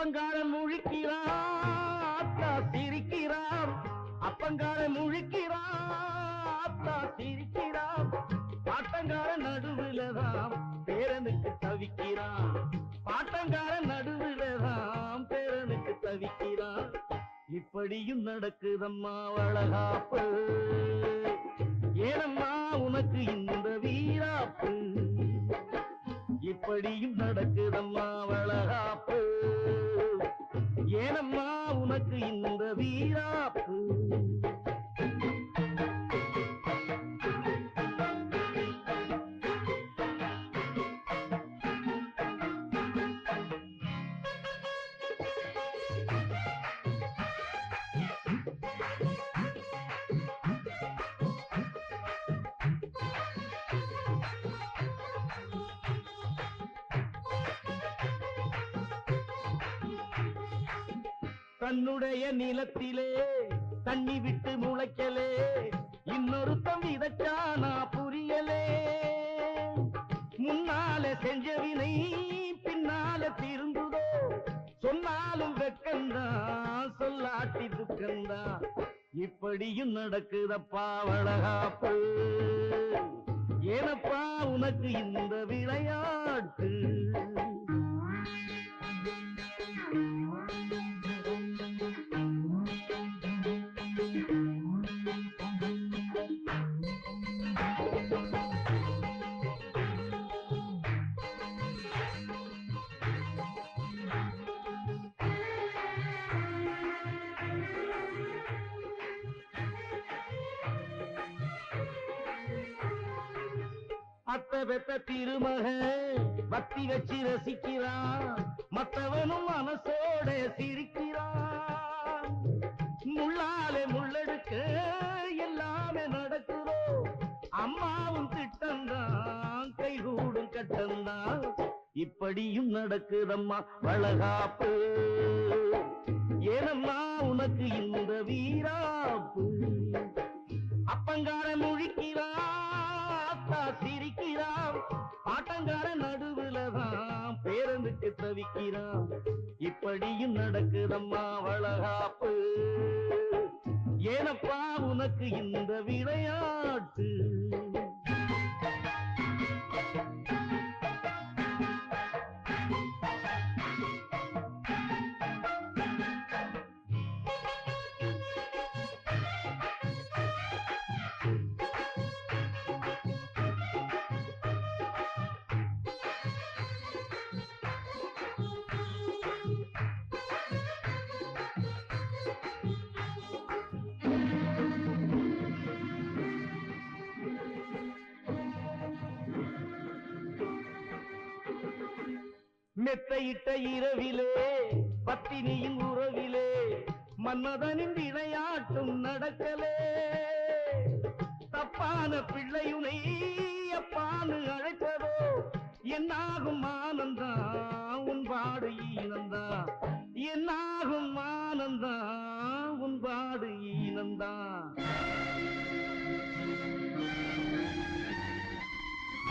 அப்பங்காரன் முழிக்கிறான் அத்தா சிரிக்கிறான் அப்பங்காரன் முழிக்கிறான் அத்தா சிரிக்கிறான் பாட்டங்காரன் நடுவுலதான் பேரனுக்கு தவிக்கிறான் பாட்டங்காரன் நடுவிலதாம் பேரனுக்கு தவிக்கிறான் இப்படியும் நடக்குதம்மா வளகாப்பு. ஏனம்மா உனக்கு இந்த வீராப்பு. இப்படியும் நடக்குதம்மா வளகாப்பு. ஏனம்மா உனக்கு இந்த வீராப்பு. தன்னுடைய நிலத்திலே தண்ணி விட்டு முளைக்கலே. இன்னொருத்தம் நான் புரியலே. முன்னால செஞ்ச வினை பின்னால திருந்துதோ சொன்னாலும் வெக்கந்தான் சொல்லாட்டி துக்கந்தான் இப்படியும் நடக்குதப்பா வளகாப்பு. ஏனப்பா உனக்கு இந்த விளையாட்டு? அத்த பெத்த திருமக பக்தி வச்சு ரசிக்கிறான். மற்றவனும் மனசோட சிரிக்கிறான். முள்ளாலே முள்ளெடுக்க எல்லாமே நடக்குதோ? அம்மாவும் திட்டம்தான் கைகூடும் கட்டம்தான். இப்படியும் நடக்குதம்மா வளகாப்பு. ஏனம்மா உனக்கு இந்த வீராப்பு. அப்பங்கார முழிக்கிறா சிரி பாட்டங்கார நடுவுலதான் பேருந்துக்கு தவிக்கிறான் இப்படியும் நடக்குதம்மா வளகாப்பு. ஏனப்பா உனக்கு இந்த விளையாட்டு? மெத்தையிட்ட இரவிலே பத்தினியின் உறவிலே மன்னதனின் விளையாட்டும் நடக்கலே. தப்பான பிள்ளையுனை அப்பான்னு அழைத்ததோ என்னாகும் ஆனந்தா உன் பாடு ஈனந்தா. என்னாகும் ஆனந்தா உன் பாடு ஈனந்தா.